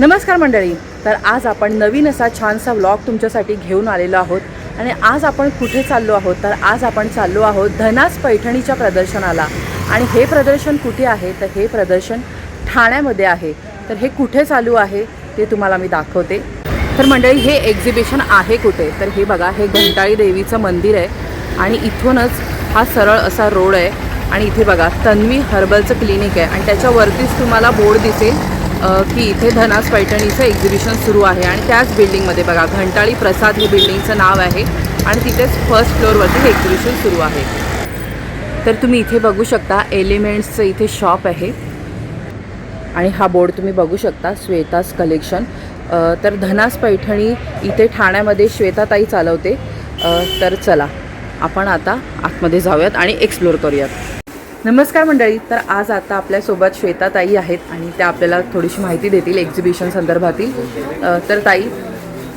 नमस्कार मंडळी. तर आज आपण नवीन असा छानसा व्लॉग तुमच्यासाठी घेऊन आलेलो आहोत. आणि आज आपण कुठे चाललो आहोत? तर आज आपण चाललो आहोत धनास पैठणीच्या प्रदर्शनाला. आणि हे प्रदर्शन कुठे आहे? तर हे प्रदर्शन ठाण्यामध्ये आहे. तर हे कुठे चालू आहे? ते तुम्हाला मी दाखवते. तर मंडळी हे एक्झिबिशन आहे कुठे? तर हे बघा हे घंटाळी देवीचं मंदिर आहे. आणि इथूनच हा सरळ असा रोड आहे. आणि इथे बघा तन्वी हर्बलचं क्लिनिक आहे. आणि त्याच्यावरतीच तुम्हाला बोर्ड दिसेल. की इथे धनास पैठणीचं एक्झिबिशन सुरू आहे आणि त्याच बिल्डिंगमध्ये बघा घंटाळी प्रसाद हे बिल्डिंगचं नाव आहे आणि तिथेच फर्स्ट फ्लोअरवरती हे एक्झिबिशन सुरू आहे. तर तुम्ही इथे बघू शकता एलिमेंट्सचं इथे शॉप आहे. आणि हा बोर्ड तुम्ही बघू शकता श्वेतास कलेक्शन तर धनास पैठणी इथे ठाण्यामध्ये श्वेताताई चालवते. तर चला आपण आता आतमध्ये जाऊयात आणि एक्सप्लोर करूयात. नमस्कार मंडळी तर आज आता आपल्यासोबत श्वेताताई आहेत आणि त्या आपल्याला थोडीशी माहिती देतील एक्झिबिशन संदर्भातील. तर ताई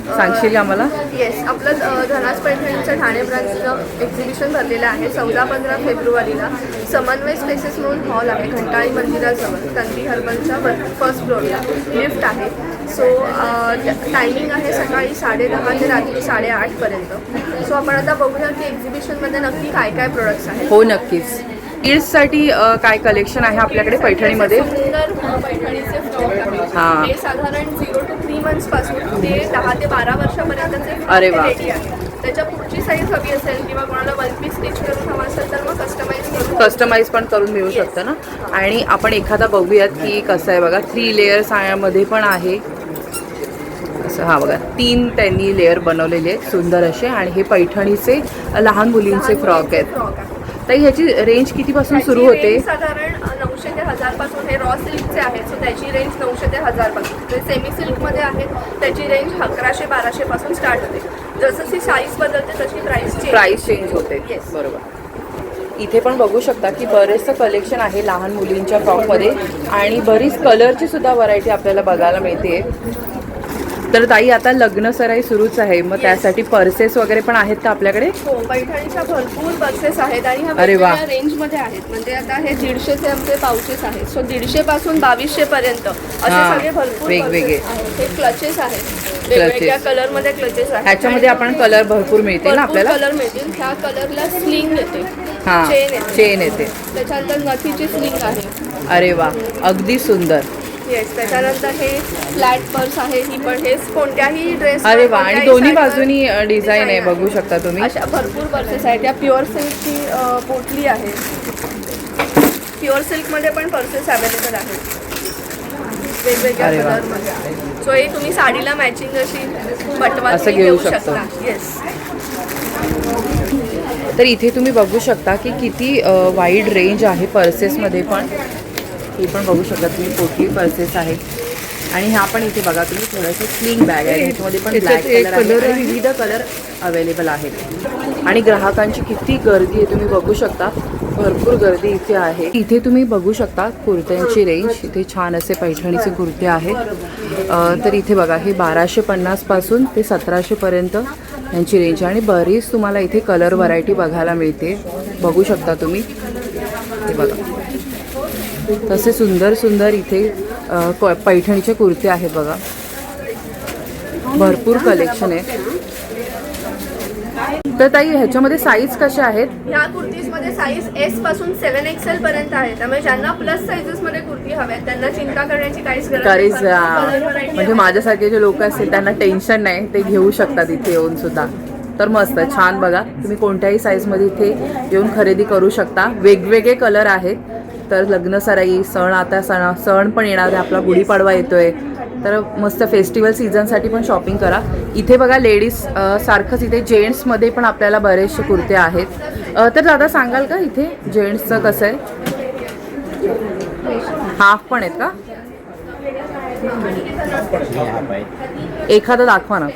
सांगशील आम्हाला? येस आपलं अ, धनास पैठणीचं ठाणे ब्रांचचं एक्झिबिशन भरलेलं आहे चौदा पंधरा फेब्रुवारीला. समन्वय स्पेसेस म्हणून हॉल आहे घंटाळी मंदिराजवळ तन्वी हर्बलच्या फर्स्ट फ्लोअरला लिफ्ट आहे. सो टायमिंग आहे सकाळी साडेदहा ते रात्री साडेआठपर्यंत सो आपण आता बघूया की एक्झिबिशनमध्ये नक्की काय काय प्रोडक्ट्स आहेत. हो नक्कीच. किड्ससाठी काय कलेक्शन आहे आपल्याकडे पैठणीमध्ये? पैठणीचे फ्रॉक. आहे साधारण झिरो टू थ्री मंथ्सपासून ते दहा ते बारा वर्षापर्यंतचे अरे वा. त्याच्या पुढची साईज हवी असेल किंवा कोणाला वन पीस स्टिच करून हवा असेल तर मग कस्टमाइज करून कस्टमाइज पण करून मिळू शकतं ना? आणि आपण एखादा बघूयात की कसं आहे बघा थ्री लेअर साड्यामध्ये पण आहे. असं हा बघा तीन त्यांनी लेअर बनवलेले आहेत सुंदर असे. आणि हे पैठणीचे लहान मुलींचे फ्रॉक आहेत. तर ह्याची रेंज कितीपासून सुरू होते? साधारण नऊशे ते हजारपासून हे रॉ सिल्कचे आहेत. सो त्याची रेंज नऊशे ते हजारपासून जे सेमी सिल्कमध्ये आहेत त्याची रेंज अकराशे बाराशे पासून स्टार्ट होते. जसं ती साईज बदलते तशी प्राइस प्राइस चेंज होते. बरोबर. इथे पण बघू शकता की बरेचसं कलेक्शन आहे लहान मुलींच्या फ्रॉकमध्ये आणि बरीच कलरची सुद्धा व्हरायटी आपल्याला बघायला मिळते. तर ताई आता लग्न सराई सुरूच आहे. मग. त्यासाठी पर्सेस वगैरे पण आहेत का आपल्याकडे? हो पैठणीच्या भरपूर बसेस आहेत आणि ह्या अरे वा. वेगवेगळ्या रेंजमध्ये आहेत. म्हणजे आता हे दीडशेचे आमचे पाऊचेस आहेत. सो दीडशे पासून बावीसशे पर्यंत असे हा, सगळे भरपूर वेगवेगळे. आहेत. हे क्लचेस आहेत. वेगवेगळ्या कलरमध्ये क्लचेस आहेत. ह्याच्यामध्ये आपण कलर भरपूर मिळतील ना आपल्याला? कलर मिळतील. ह्या कलरला स्लिंग येते. हा. चेन येते. चेन येते. त्याच्यानंतर नथीची स्लिंग आहे. अरे वा. अगदी सुंदर. येस त्याच्यानंतर हे फ्लॅट पर्स आहे ही पण हे कोणत्याही ड्रेस अरे वा आणि दोन्ही बाजूनी डिझाईन आहे बघू शकता तुम्ही. अशा भरपूर पर्सेस आहेत. या प्युअर सिल्कची पोटली आहे. प्युअर सिल्कमध्ये पण पर्सेस अवेलेबल आहेत. वेगवेगळ्या. कलरमध्ये सो हे तुम्ही साडीला मॅचिंग अशी बटवा असं घेऊ. शकता. येस तर इथे तुम्ही बघू शकता की किती वाईड रेंज आहे पर्सेसमध्ये पण. हे पण बघू शकता तुम्ही पोटली पर्सेस आहेत. आणि ह्या पण इथे बघा तुम्ही थोडंसं स्लिंग बॅग आहे. ह्याच्यामध्ये पण ब्लॅक कलर आहे विविध कलर अवेलेबल आहेत. आणि ग्राहकांची किती गर्दी आहे तुम्ही बघू शकता. भरपूर गर्दी इथे आहे. इथे तुम्ही बघू शकता कुर्त्यांची रेंज इथे छान असे पैठणीचे कुर्ते आहेत. तर इथे बघा हे बाराशे पन्नासपासून ते सतराशेपर्यंत यांची रेंज आहे. आणि बरीच तुम्हाला इथे कलर व्हरायटी बघायला मिळते. बघू शकता तुम्ही. हे बघा. तसे सुंदर सुंदर इथे पैठणीचे कुर्ते आहेत बघा. भरपूर कलेक्शन आहे तर ताई ह्याच्यामध्ये साईज कशा आहेत? ह्या कुर्तीजमध्ये साईज एसपासून सेवन एक्सेल पर्यंत आहे. त्यामुळे ज्यांना प्लस साईजेस मध्ये कुर्ती हव्या त्यांना चिंता करण्याची काहीच गरज म्हणजे. माझ्यासारखे जे लोक असतील त्यांना टेन्शन नाही. ते घेऊ शकतात इथे येऊन सुद्धा. तर मस्त छान बघा. तुम्ही कोणत्याही साईजमध्ये इथे येऊन खरेदी करू शकता. वेगवेगळे कलर आहेत. तर लग्न सराई सण आता सण सण पण येणार आहे आपला गुढीपाडवा येतोय. तर मस्त फेस्टिवल सीझनसाठी पण शॉपिंग करा. इथे बघा लेडीज सारखंच इथे जेंट्समध्ये पण आपल्याला बरेचसे कुर्ते आहेत. तर दादा सांगाल का इथे जेंट्सचं कसं आहे? हाफ पण आहेत का? एखादं दाखवा ना.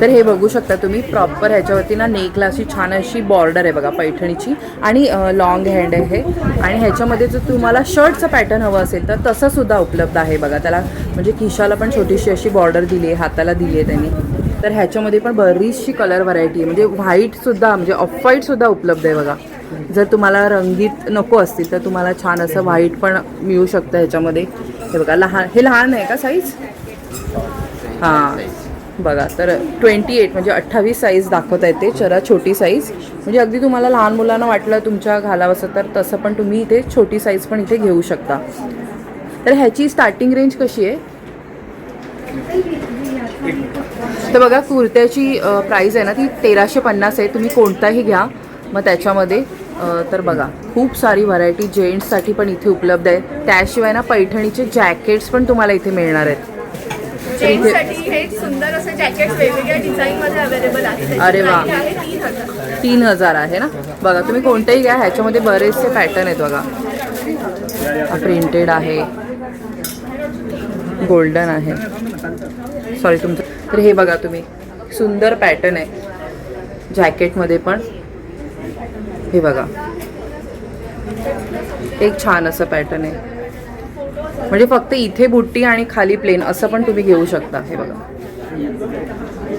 तर हे बघू शकता तुम्ही प्रॉपर ह्याच्यावरती ना नेकला अशी छान अशी बॉर्डर आहे बघा पैठणीची. आणि लॉंग हँड आहे हे. आणि ह्याच्यामध्ये जर तुम्हाला शर्टचं पॅटर्न हवं असेल तर तसं सुद्धा उपलब्ध आहे बघा. त्याला म्हणजे खिशाला पण छोटीशी अशी बॉर्डर दिली आहे हाताला दिली आहे त्यांनी. तर ह्याच्यामध्ये पण बरीचशी कलर व्हरायटी आहे. म्हणजे व्हाईटसुद्धा म्हणजे ऑफ व्हाईटसुद्धा उपलब्ध आहे बघा. जर तुम्हाला रंगीत नको असतील तर तुम्हाला छान असं व्हाईट पण मिळू शकतं ह्याच्यामध्ये. हे बघा लहान हे लहान आहे का साईज हां. बघा तर ट्वेंटी एट म्हणजे अठ्ठावीस साईज दाखवता येते जरा छोटी साईज म्हणजे अगदी तुम्हाला लहान मुलांना वाटलं तुमच्या घालावंसं तर तसं पण तुम्ही इथे छोटी साईज पण इथे घेऊ शकता. तर ह्याची स्टार्टिंग रेंज कशी आहे? तर बघा कुर्त्याची प्राईज आहे ना ती तेराशे पन्नास आहे तुम्ही कोणताही घ्या. मग त्याच्यामध्ये तर बघा खूप सारी व्हरायटी जेंट्ससाठी पण इथे उपलब्ध आहे. त्याशिवाय ना पैठणीचे जॅकेट्स पण तुम्हाला इथे मिळणार आहेत. जेंट्ससाठी हे सुंदर असं जॅकेट वेगवेगळ्या डिझाईनमध्ये अवेलेबल आहे अरे वा. तीन हजार. तीन हजार आहे ना? बघा तुम्ही कोणतेही घ्या ह्याच्यामध्ये बरेचसे पॅटर्न आहेत बघा. प्रिंटेड आहे. गोल्डन आहे. सॉरी तुमचं तर हे बघा तुम्ही. सुंदर पॅटर्न आहे. जॅकेटमध्ये पण. हे बघा. एक छान असं पॅटर्न आहे. म्हणजे फक्त इथे बुट्टी आणि खाली प्लेन असं पण तुम्ही घेऊ शकता हे बघा.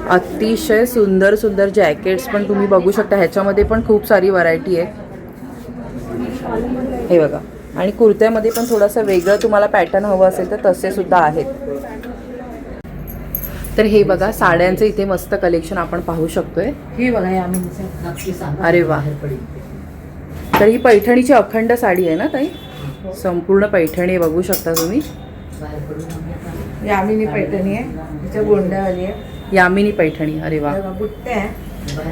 अतिशय सुंदर सुंदर जॅकेट्स पण तुम्ही बघू शकता. ह्याच्यामध्ये पण खूप सारी व्हरायटी आहे. हे बघा. आणि कुर्त्यामध्ये पण थोडंसं वेगळं तुम्हाला पॅटर्न हवं असेल तर तसे सुद्धा आहेत. तर हे बघा साड्यांचं इथे मस्त कलेक्शन आपण पाहू शकतोय. हे बघा अरे वा. तर ही पैठणीची अखंड साडी आहे ना ताई? संपूर्ण पैठणी बघू शकता तुम्ही. यामिनी पैठणी आहे. तिच्या गोंड्यावाली आहे. यामिनी पैठणी अरे वा.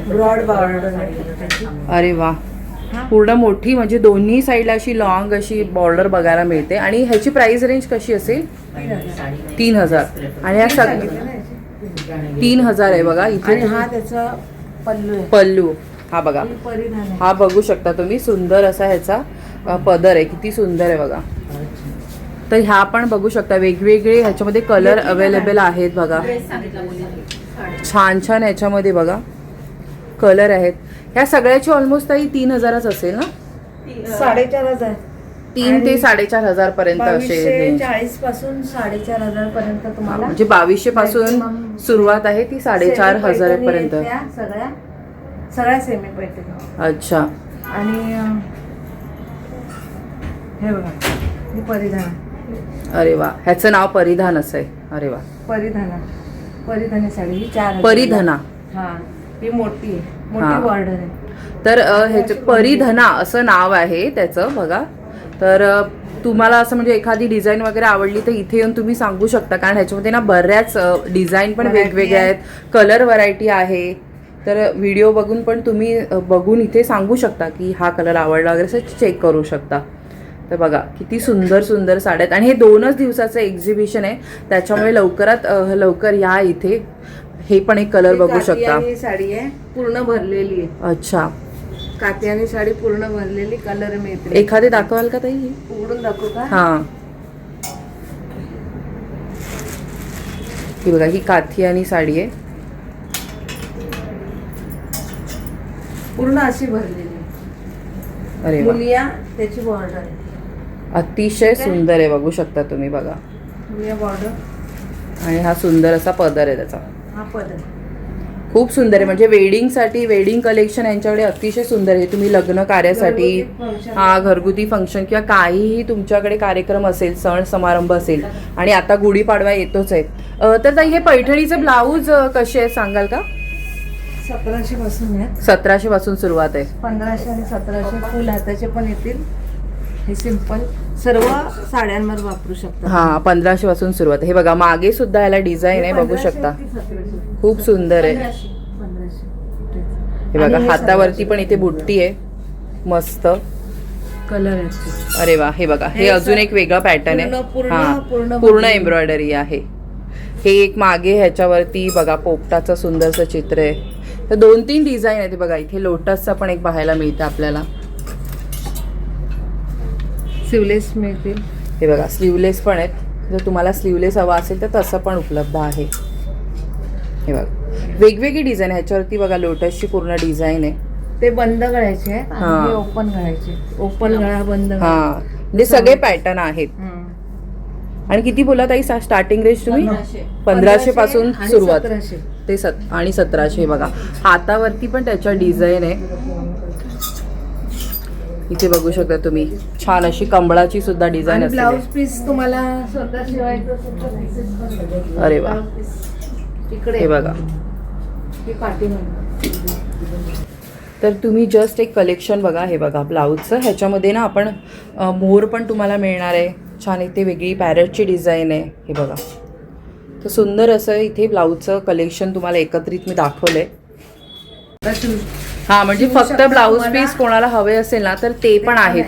ब्रॉड अरे वा. पूर्ण मोठी म्हणजे दोन्ही साईडला अशी लॉंग अशी बॉर्डर बघायला मिळते. आणि ह्याची प्राइस रेंज कशी असेल? तीन हजार. आणि या सग तीन हजार आहे बघा इथे हा त्याचा पल्लू पल्लू. हा बघा. ही बघू शकता तुम्ही सुंदर असा ह्याचा पदर आहे किती सुंदर आहे बघा. तर ह्या पण बघू शकता वेगवेगळे ह्याच्यामध्ये कलर अवेलेबल आहेत. बघा. छान. छान ह्याच्यामध्ये बघा. कलर आहेत. ह्या सगळ्याची ऑलमोस्ट ताई तीन हजारच असेल ना? साडेचार हजार. तीन ते साडेचार हजार पर्यंत असे. चाळीसपासून साडेचार हजार पर्यंत तुम्हाला म्हणजे बावीसशे पासून सुरुवात आहे ती साडेचार हजार पर्यंत सगळ्या सगळ्या सेमी पैठणी. अच्छा. आणि हे बघा. ही परिधान आहे. अरे वा. ह्याचं नाव परिधान असं आहे. अरे वा. परिधाना परिधानी साडी. ही चार. परिधना. हा. ही मोठी आहे. हा. मोठी बॉर्डर आहे. तर अ, ह्याचे परिधना असं नाव आहे त्याचं बघा. तर अ, तुम्हाला असं म्हणजे एखादी डिझाईन वगैरे आवडली तर इथे येऊन तुम्ही सांगू शकता. कारण ह्याच्यामध्ये ना बऱ्याच डिझाईन पण Variety वेगवेगळ्या आहे. आहेत. कलर व्हरायटी आहे. तर व्हिडिओ बघून पण तुम्ही अ, बघून इथे सांगू शकता की हा कलर आवडला वगैरे असं चेक करू शकता. तर बघा किती सुंदर सुंदर साड्या आहेत. आणि हे दोनच दिवसाचं एक्झिबिशन आहे. त्याच्यामुळे लवकरात लवकर या इथे. हे पण एक कलर बघू शकता. साडी आहे पूर्ण भरलेली आहे. अच्छा. कात्यानी साडी पूर्ण भरलेली कलर मिळते एखादे दाखवाल का ताई? उघडून दाखवू का? हा. ही बघा ही काथी आणि साडी आहे. पूर्ण अशी भरलेली. अरे मुलिया त्याची बॉर्डर आहे. अतिशय सुंदर आहे बघू शकता तुम्ही बघा. बॉर्डर आणि हा सुंदर असा पदर आहे त्याचा. हा पदर. खूप सुंदर आहे म्हणजे वेडिंगसाठी वेडिंग कलेक्शन यांच्याकडे अतिशय सुंदर आहे. तुम्ही लग्न कार्यासाठी. हा घरगुती फंक्शन किंवा काहीही तुमच्याकडे कार्यक्रम असेल सण समारंभ असेल आणि आता गुढीपाडवा येतोच आहे. तर हे पैठणीचे ब्लाऊज कसे आहेत सांगाल का? सतराशे पासून सतराशे पासून सुरुवात आहे. पंधराशे आणि सतराशे फुल हाताचे पण येतील. हे सिंपल सर्व साड्यांवर वापरू शकता. हा पंधराशे पासून सुरुवात आहे. हे बघा मागे सुद्धा याला डिझाईन आहे बघू शकता. खूप सुंदर आहे. हे बघा हातावरती पण इथे बुट्टी आहे. मस्त. कलर आहे अरे वा हे बघा हे अजून एक वेगळा पॅटर्न आहे. पूर्ण- पूर्ण- हा पूर्ण. एम्ब्रॉयडरी आहे. हे एक मागे ह्याच्यावरती बघा पोपटाचं सुंदरसं चित्र आहे. तर दोन तीन डिझाईन आहे ते बघा इथे लोटसचा पण एक पाहायला मिळतं आपल्याला. सिवलेस मिळतील. हे बघा स्लीवलेस पण आहेत. जर तुम्हाला स्लीवलेस हवा असेल तर तसं पण उपलब्ध आहे. हे बघा. वेगवेगळी डिझाईन ह्याच्यावरती बघा लोटसची पूर्ण डिझाईन आहे. ते बंद गळ्याचे आहेत. आणि हे. ओपन गळ्याचे ओपन गळा बंद. हा. म्हणजे सगळे पॅटर्न आहेत. आणि किती बोला ताई स्टार्टिंग रेंज तुम्ही? पंधराशे. पासून सुरुवात. ते सत आणि सतराशे बघा. हातावरती पण त्याच्या डिझाईन आहे. इथे बघू शकता तुम्ही. छान अशी कंबळाची सुद्धा डिझाईन ब्लाऊज पीस तुम्हाला स्वतः शिवायचं. अरे वा. हे बघा. तर तुम्ही जस्ट एक कलेक्शन बघा. हे बघा ब्लाऊजचं ह्याच्यामध्ये ना आपण मोर पण तुम्हाला मिळणार आहे. छान इथे वेगळी पॅरेटची डिझाईन आहे. हे बघा. तर सुंदर असं इथे ब्लाऊजचं कलेक्शन तुम्हाला एकत्रित मी दाखवलं आहे हां म्हणजे फक्त ब्लाऊज. पीस कोणाला हवे असेल ना तर ते पण आहेत.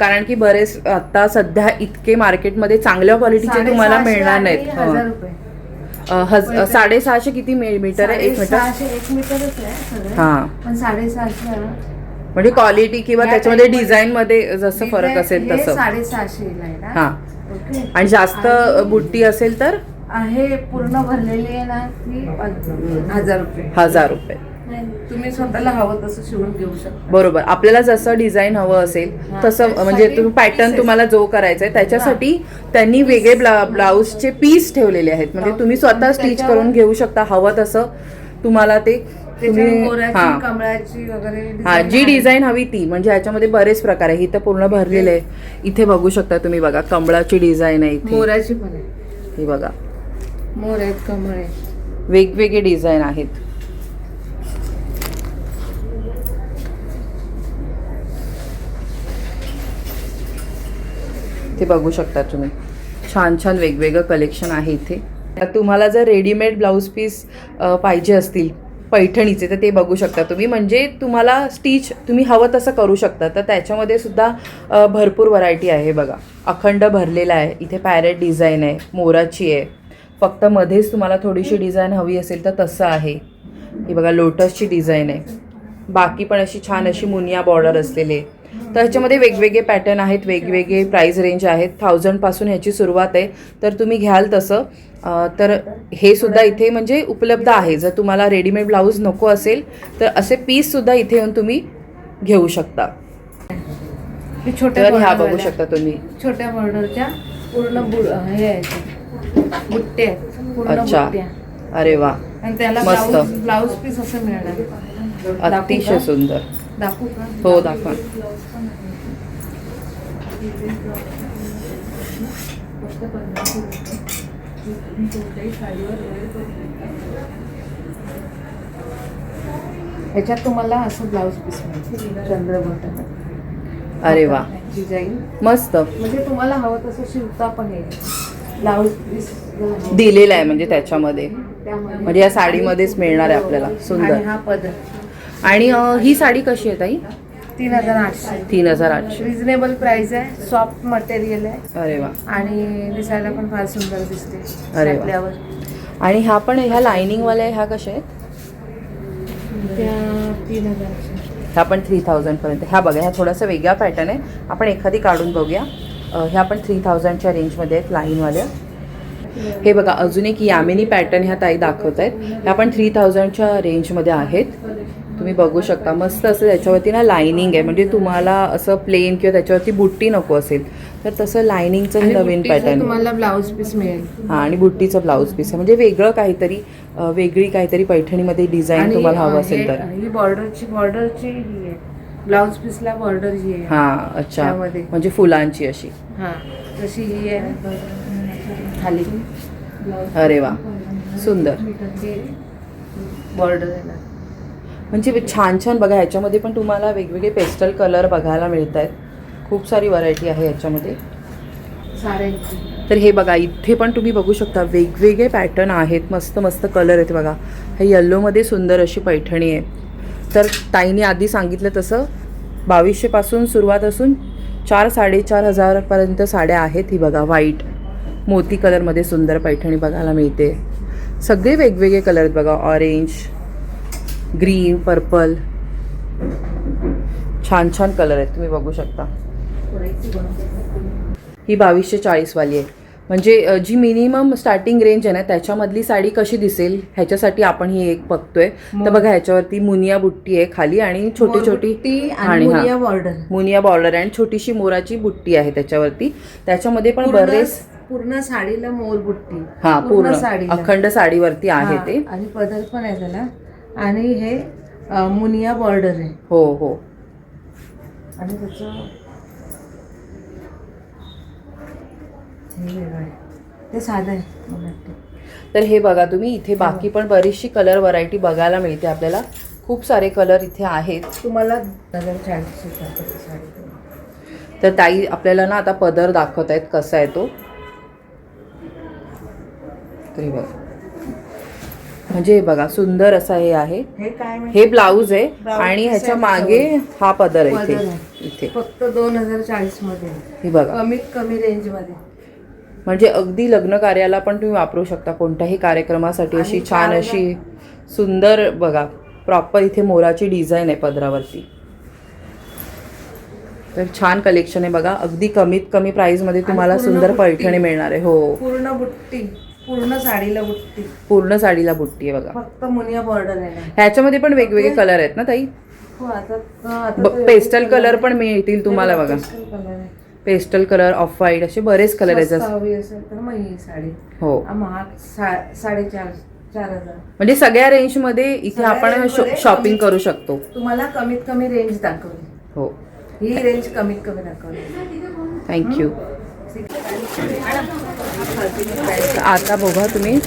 कारण की बरेच आता सध्या इतके मार्केटमध्ये चांगल्या क्वालिटीचे तुम्हाला मिळणार नाहीत. साडेसहाशे किती मीटर आहे? एक मीटर? हां. साडेसहाशे. म्हणजे क्वालिटी किंवा त्याच्यामध्ये type मध्ये जसं फरक असेल तसं. हां. आणि जास्त बुट्टी असेल तर? आहे पूर्ण भरलेली आहे ना हजार रुपये. हजार रुपये. तुम्ही स्वतःला हवं तसं शिवून घेऊ शकता. बरोबर. आपल्याला जसं डिझाईन हवं असेल तसं म्हणजे तुम्ही पॅटर्न. तुम्हाला जो करायचा आहे त्याच्यासाठी त्यांनी वेगळे ब्ला ब्लाऊजचे पीस ठेवलेले आहेत. म्हणजे तुम्ही स्वतः स्टिच करून घेऊ शकता हवं तसं तुम्हाला ते हां. जी. डिझाईन हवी ती. म्हणजे ह्याच्यामध्ये बरेच प्रकार आहे. इथं पूर्ण भरलेले आहे. इथे बघू शकता तुम्ही बघा कमळाची डिझाईन आहे इथे. मोराची पण आहे. ही बघा. मोर आहेत कमळ वेगवेगळे डिझाईन आहेत. ते बघू शकता तुम्ही. छान छान वेगवेगळं कलेक्शन आहे इथे. तुम्हाला जर रेडीमेड ब्लाऊज पीस पाहिजे असतील पैठणीचे तर ते बघू शकता तुम्ही. म्हणजे तुम्हाला स्टिच तुम्ही हवं तसं करू शकता. तर त्याच्यामध्ये सुद्धा भरपूर व्हरायटी आहे बघा. अखंड भरलेला आहे. इथे पॅरेट डिझाईन आहे मोराची आहे. फक्त मध्येच तुम्हाला थोडीशी डिझाईन हवी असेल तर तसं आहे. ही बघा लोटसची डिझाईन आहे. बाकी पण अशी छान अशी मुनिया बॉर्डर असलेले. तर ह्याच्यामध्ये वेगवेगळे पॅटर्न आहेत वेगवेगळे प्राईस रेंज आहेत. थाउजंडपासून ह्याची सुरुवात आहे. तर तुम्ही घ्याल तसं. तर हे सुद्धा इथे म्हणजे उपलब्ध आहे. जर तुम्हाला रेडीमेड ब्लाऊज नको असेल तर असे पीससुद्धा इथे येऊन तुम्ही घेऊ शकता. छोट्या ह्या बघू. शकता तुम्ही. छोट्या बॉर्डरच्या पूर्ण हे बुट्टे अच्छा. अरे वा. त्याला मस्त. ब्लाऊज पीस असं मिळणार. अतिशय? सुंदर. दाखवू का? हो दाखवा. ह्याच्यात तुम्हाला असं ब्लाऊज पीस मिळेल. चंद्रभट अरे वा. डिझाईन मस्त. म्हणजे तुम्हाला हवं तसं शिवता पण येईल. ब्लाऊज पीस दिलेलं आहे म्हणजे त्याच्यामध्ये. म्हणजे या साडीमध्येच मिळणार आहे आपल्याला. आणि सुंदर. हा पदर. आणि अं, ही साडी कशी आहे ताई? तीन हजार आठशे. तीन हजार आठशे. रिझनेबल प्राइस आहे. सॉफ्ट मटेरियल आहे. अरे वा. आणि दिसायला पण फार सुंदर दिसते. अरे वा. घातल्यावर. आणि ह्या पण ह्या लाइनिंगवाल्या ह्या कशा आहेत? त्या तीन हजारच्या ह्या पण थ्री थाउजंडपर्यंत. ह्या बघा ह्या थोडासा वेगळा पॅटर्न आहे. आपण एखादी काढून बघूया. अं, ह्या पण थ्री थाउजंडच्या रेंजमध्ये आहेत लाईनवाल्या हे बघा अजून एक यामिनी पॅटर्न ह्या ताई दाखवत आहेत ह्या पण थ्री थाउजंडच्या रेंजमध्ये आहेत. तुम्ही बघू शकता. मस्त असं त्याच्यावरती ना लाइनिंग आहे. म्हणजे तुम्हाला असं प्लेन किंवा त्याच्यावरती बुट्टी नको असेल तर तसं लाइनिंगचं आणि नवीन पॅटर्न तुम्हाला ब्लाऊज पीस मिळेल. हां आणि बुट्टीचं ब्लाऊज पीस आहे. म्हणजे वेगळं काहीतरी वेगळी काहीतरी पैठणीमध्ये डिझाईन तुम्हाला हवं असेल तर. ही बॉर्डरची बॉर्डरची ही आहे. ब्लाऊज पीसला बॉर्डर ही आहे. हां अच्छा. म्हणजे फुलांची अशी. हा जशी ही आहे. खाली. अरे वा. सुंदर. बॉर्डर आहे ना. म्हणजे छान छान बघा ह्याच्यामध्ये पण तुम्हाला वेगवेगळे पेस्टल कलर बघायला मिळत आहेत खूप सारी व्हरायटी आहे ह्याच्यामध्ये. साड्यांची तर हे बघा इथे पण तुम्ही बघू शकता वेगवेगळे पॅटर्न आहेत. मस्त मस्त कलर आहेत बघा. हे येल्लोमध्ये सुंदर अशी पैठणी आहे. तर ताईने आधी सांगितलं तसं बावीसशेपासून सुरुवात असून चार साडेचार हजारपर्यंत साड्या आहेत ही बघा व्हाईट मोती कलरमध्ये सुंदर पैठणी बघायला मिळते. सगळे वेगवेगळे कलर आहेत बघा ऑरेंज ग्रीन पर्पल. छान छान कलर आहेत तुम्ही बघू शकता. ही बावीसशे चाळीसवाली आहे. म्हणजे जी मिनिमम स्टार्टिंग रेंज आहे ना त्याच्यामधली साडी कशी दिसेल ह्याच्यासाठी आपण ही एक बघतोय. तर बघा ह्याच्यावरती मुनिया बुट्टी आहे खाली आणि छोटी छोटी आणि बॉर्डर मुनिया बॉर्डर आणि छोटीशी मोराची बुट्टी आहे त्याच्यावरती. त्याच्यामध्ये पण बरेच पूर्ण साडीला मोर बुट्टी. हा पूर्ण साडीला. अखंड साडीवरती आहे ते. आणि पदर पण आहे त्याला. आणि हे अ, मुनिया बॉर्डर आहे. हो हो. आणि त्याचं हे वेगळं आहे. ते साधं आहे मला वाटतं. तर हे बघा तुम्ही इथे बाकी पण बरीचशी कलर व्हरायटी बघायला मिळते आपल्याला. खूप सारे कलर इथे आहेत. तुम्हाला हजार चाळीस साडी. तर ताई आपल्याला ना आता पदर दाखवत आहेत कसा आहे तो. तर हे बघा. म्हणजे हे बघा सुंदर असा हे आहे. हे काय? हे ब्लाऊज आहे आणि ह्याच्या मागे हा पदर आहे इथे. इथे. फक्त दोन हजार चाळीसमध्ये. हे बघा. कमीत कमी रेंजमध्ये. म्हणजे अगदी लग्न कार्याला पण तुम्ही वापरू शकता कोणत्याही कार्यक्रमासाठी. अशी छान अशी सुंदर बघा प्रॉपर इथे मोराची डिझाईन आहे पदरावरती. तर छान कलेक्शन आहे बघा. अगदी कमीत कमी प्राईसमध्ये तुम्हाला सुंदर. पैठणी मिळणार आहे. हो. पूर्ण बुट्टी. पूर्ण साडीला बुट्टी. पूर्ण साडीला बुट्टी आहे बघा. फक्त मुनिया बॉर्डर आहे ह्याच्यामध्ये पण वेगवेगळे कलर आहेत ना ताई? हो आता आता ब- तर पेस्टल कलर पण मिळतील तुम्हाला बघा. पेस्टल कलर आहे पेस्टल कलर ऑफ व्हाईट असे बरेच कलर आहेत. स्वस्त जसं- हवी असेल तर मग ही साडी. हो. हा महाग सा- साडेचार चार हजार. म्हणजे सगळ्या रेंजमध्ये इथे सगळ्या आपण शॉपिंग करू शकतो. तुम्हाला कमीत कमी रेंज दाखवली. हो. ही रेंज कमीत कमी दाखवली. थँक्यू आता बघा तुम्ही.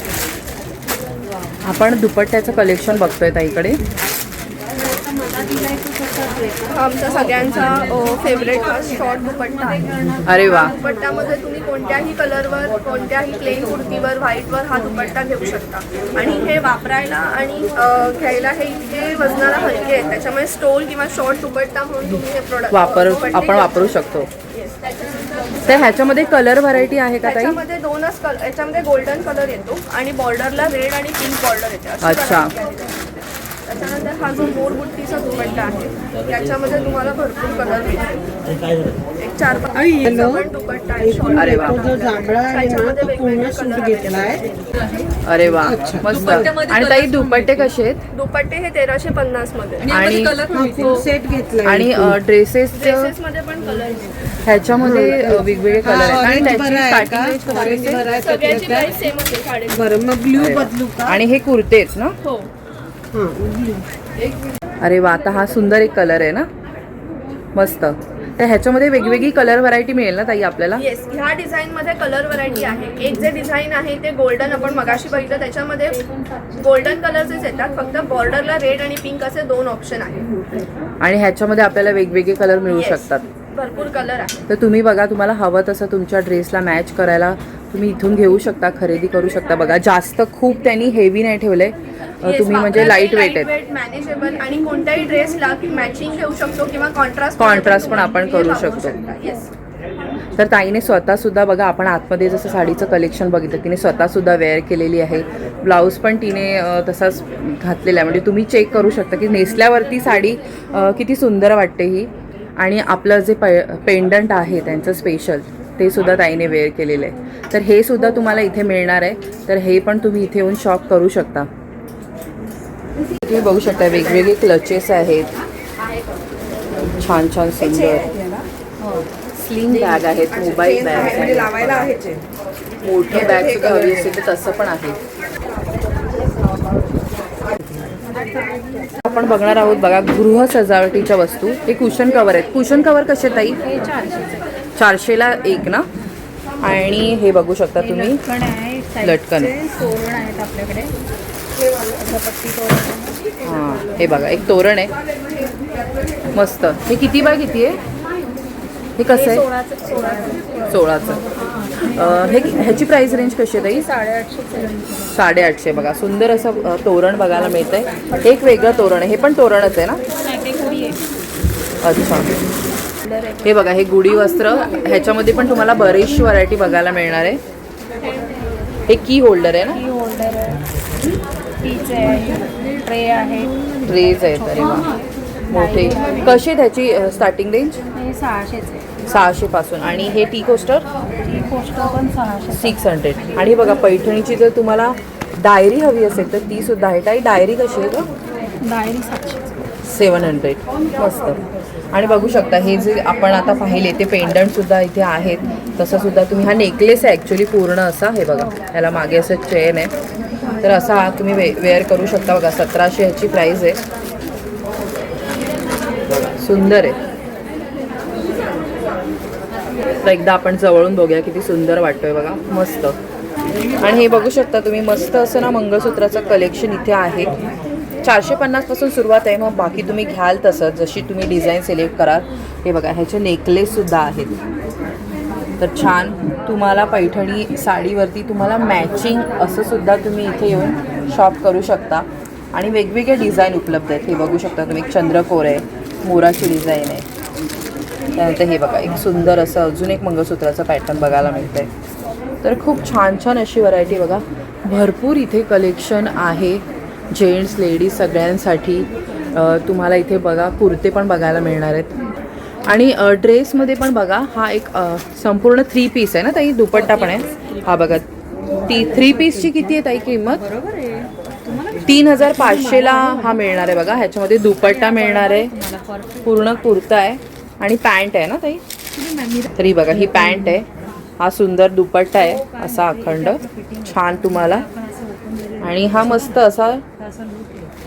आपण दुपट्ट्याचं कलेक्शन बघतोय ताईकडे. आमचा सगळ्यांचा फेवरेट हा शॉर्ट दुपट्टा. अरे वा. दुपट्ट्यामध्ये तुम्ही कोणत्याही कलरवर कोणत्याही प्लेन कुर्तीवर व्हाईटवर हा दुपट्टा घेऊ शकता. आणि हे वापरायला आणि घ्यायला हे इतके वजनाला हलके आहेत. त्याच्यामुळे स्टोल किंवा शॉर्ट दुपट्टा म्हणून तुम्ही हे प्रोडक्ट वापर आपण वापरू शकतो. तर ह्याच्यामध्ये कलर व्हरायटी आहे का ताई त्याच्यामध्ये दोनच कलर याच्यामध्ये गोल्डन कलर येतो आणि बॉर्डरला रेड आणि पिंक बॉर्डर येते अशी अच्छा. variety आहे त्याच्यामध्ये. त्याच्यानंतर हा जो मोरबुट्टीचा दुपट्टा आहे याच्यामध्ये तुम्हाला भरपूर कलर मिळतील एक चार पाच दुपट्टा अरे वा. अरे वा मस्त. आणि ताई दुपट्टे कसे आहेत? दुपट्टे हे तेराशे पन्नासमध्ये आणि सेट घेतला आणि ड्रेसेस ड्रेसेस मध्ये पण कलर ह्याच्यामध्ये अ, वेगवेगळे कलर आहेत. आणि त्याची starting range कशी आहे? सगळ्याची प्राइस सेम असेल साडे बरं मग ब्ल्यू बदलू का? आणि हे कुर्ते आहेत ना? हो. अरे वा आता हा सुंदर एक कलर आहे ना? मस्त. तर ह्याच्यामध्ये वेगवेगळी कलर व्हरायटी मिळेल ना ताई आपल्याला? येस ह्या डिझाईन मध्ये कलर व्हरायटी आहे. एक जे डिझाईन आहे ते गोल्डन आपण मगाशी बघितलं त्याच्यामध्ये गोल्डन कलर्सच येतात. फक्त बॉर्डरला रेड आणि पिंक असे दोन ऑप्शन आहेत. आणि ह्याच्यामध्ये आपल्याला वेगवेगळे कलर मिळू Yes. शकतात. भरपूर कलर आहे तर तुम्ही बघा तुम्हाला हवं तसं तुमच्या ड्रेसला मॅच करायला तुम्ही इथून घेऊ शकता खरेदी करू शकता. बघा जास्त खूप त्यांनी हेवी नाही ठेवलंय. तुम्ही म्हणजे लाइट वेट आहेत. मॅनेजेबल आणि कोणत्याही ड्रेसला मॅचिंग घेऊ शकतो किंवा कॉन्ट्रास्ट Contrast पण आपण करू शकतो. तर ताईने स्वतः सुद्धा बघा आपण आतमध्ये जसं साडीचं कलेक्शन बघितलं तिने स्वतः सुद्धा वेअर केलेली आहे. ब्लाऊज पण तिने तसाच घातलेला आहे. म्हणजे तुम्ही चेक करू शकता की नेसल्यावरती साडी किती सुंदर वाटते ही. आणि आपलं जे पे पेंडंट आहे त्यांचं स्पेशल ते सुद्धा ताईने वेअर केलेलं आहे. तर हे सुद्धा तुम्हाला इथे मिळणार आहे. तर हे पण तुम्ही इथे येऊन शॉप करू शकता. तुम्ही बघू शकता वेगवेगळे क्लचेस आहेत. छान छान सुंदर. स्लिंग बॅग आहेत मोबाईल बॅग. मोठी बॅग सुद्धा हवी असेल तर तसं पण आहे. आपण बघणार आहोत बघा गृह सजावटीच्या वस्तू. हे कुशन कवर आहेत. कुशन कवर कसे ताई? चारशेला एक ना? आणि हे बघू शकता तुम्ही. लटकन आहेत आपल्याकडे. हां हे बघा एक तोरण आहे. मस्त. हे किती बाय किती आहे? हे कसं आहे? सोळाचं. हे ह्याची प्राईस रेंज कशी आहे ताई? साडेआठशे साडेआठशे बघा. सुंदर असं तोरण बघायला मिळतंय. आहे एक वेगळं तोरण आहे. हे पण तोरणच आहे ना? अच्छा. हे बघा हे गुढी वस्त्र. ह्याच्यामध्ये पण तुम्हाला बरीचशी व्हरायटी बघायला मिळणार आहे. हे की होल्डर आहे ना? की होल्डर आहे. पीच आहे ट्रे आहे ट्रेज आहेत अरे वा. मोठे. कशी त्याची स्टार्टिंग रेंज हे सहाशेच आहे. सहाशे पासून. आणि हे टी कोस्टर ती पण सहाशे. सिक्स हंड्रेड आणि बघा पैठणीची जर तुम्हाला डायरी हवी असेल तर ती सुद्धा आहे. ताई डायरी कशी आहे का डायरी सातशे सेवन हंड्रेड मस्त. आणि बघू शकता हे जे आपण आता पाहिले ते पेंडंट सुद्धा इथे आहेत. तसं सुद्धा तुम्ही हा नेकलेस आहे ॲक्च्युली पूर्ण असा. हे बघा ह्याला मागे असं चेन आहे. तर असा हा तुम्ही वे वेअर करू शकता बघा सतराशे ह्याची प्राईस आहे. सुंदर आहे. तर एकदा आपण जवळून बघूया किती सुंदर वाटतोय बघा मस्त. आणि हे बघू शकता तुम्ही मस्त असं ना मंगळसूत्राचं कलेक्शन इथे आहे. चारशे पन्नासपासून सुरुवात आहे मग बाकी तुम्ही घ्याल तसं जशी तुम्ही डिझाईन सिलेक्ट कराल. हे बघा ह्याचे नेकलेससुद्धा आहेत. तर छान. तुम्हाला पैठणी साडीवरती तुम्हाला मॅचिंग असं सुद्धा तुम्ही इथे येऊन शॉप करू शकता. आणि वेगवेगळे डिझाईन उपलब्ध आहेत. हे बघू शकता तुम्ही. एक चंद्रकोर आहे. मोराची डिझाईन आहे. त्यानंतर हे बघा. एक सुंदर असं अजून एक मंगळसूत्राचं पॅटर्न बघायला मिळतं आहे तर खूप छान छान अशी व्हरायटी बघा. भरपूर इथे कलेक्शन आहे. जेंट्स लेडीज सगळ्यांसाठी. तुम्हाला इथे बघा. कुर्ते पण बघायला मिळणार आहेत. आणि ड्रेसमध्ये पण बघा हा एक संपूर्ण थ्री पीस आहे ना ताई? दुपट्टा पण आहे. हा बघा ती थ्री पीसची किती आहे ताई किंमत? तीन हजार पाचशेला हा मिळणार आहे बघा. ह्याच्यामध्ये दुपट्टा मिळणार आहे. पूर्ण कुर्ता आहे. आणि पॅन्ट आहे ना ताई? तरी बघा ही पॅन्ट आहे. हा सुंदर दुपट्टा आहे. असा अखंड. छान तुम्हाला. आणि हा मस्त असा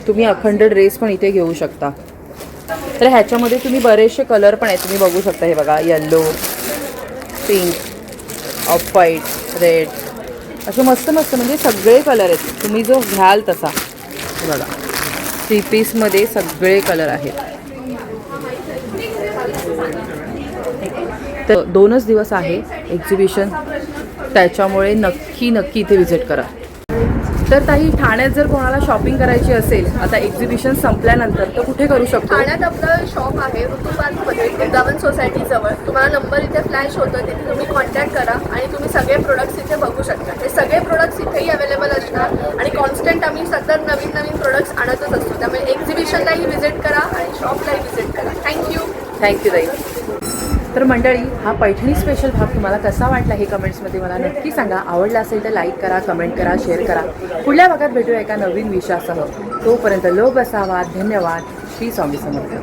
तुम्ही अखंड ड्रेस पण इथे घेऊ शकता. तर ह्याच्यामध्ये तुम्ही बरेचसे कलर पण आहेत. तुम्ही बघू शकता हे बघा. Yellow pink off white red असे मस्त मस्त म्हणजे सगळे कलर आहेत. तुम्ही जो घ्याल तसा. हे बघा. थ्री पीसमध्ये सगळे कलर आहेत. तर दोनच दिवस आहे एक्झिबिशन त्याच्यामुळे नक्की नक्की इथे व्हिजिट करा. तर ताई ठाण्यात जर कोणाला शॉपिंग करायची असेल आता एक्झिबिशन संपल्यानंतर तर कुठे करू शकतो? ठाण्यात आपलं शॉप आहे ऋतू पार्कमध्ये वृंदावन सोसायटीजवळ तुम्हाला नंबर इथे फ्लॅश होतं तिथे तुम्ही कॉन्टॅक्ट करा आणि तुम्ही सगळे प्रोडक्ट्स इथे बघू शकता. हे सगळे प्रोडक्ट्स इथेही अवेलेबल असणार आणि कॉन्स्टंट आम्ही सतत नवीन नवीन प्रोडक्ट्स आणतच असतो. त्यामुळे एक्झिबिशनलाही व्हिजिट करा आणि शॉपलाही व्हिजिट करा. थँक्यू थँक्यू ताई. तर मंडळी हा पैठणी स्पेशल भाग तुम्हाला कसा वाटला हे कमेंट्समध्ये मला नक्की सांगा. आवडला असेल तर लाईक करा कमेंट करा शेअर करा. पुढल्या भागात भेटूया एका नवीन विषयासह. तोपर्यंत लोक असावा धन्यवाद. श्री स्वामी समर्थ.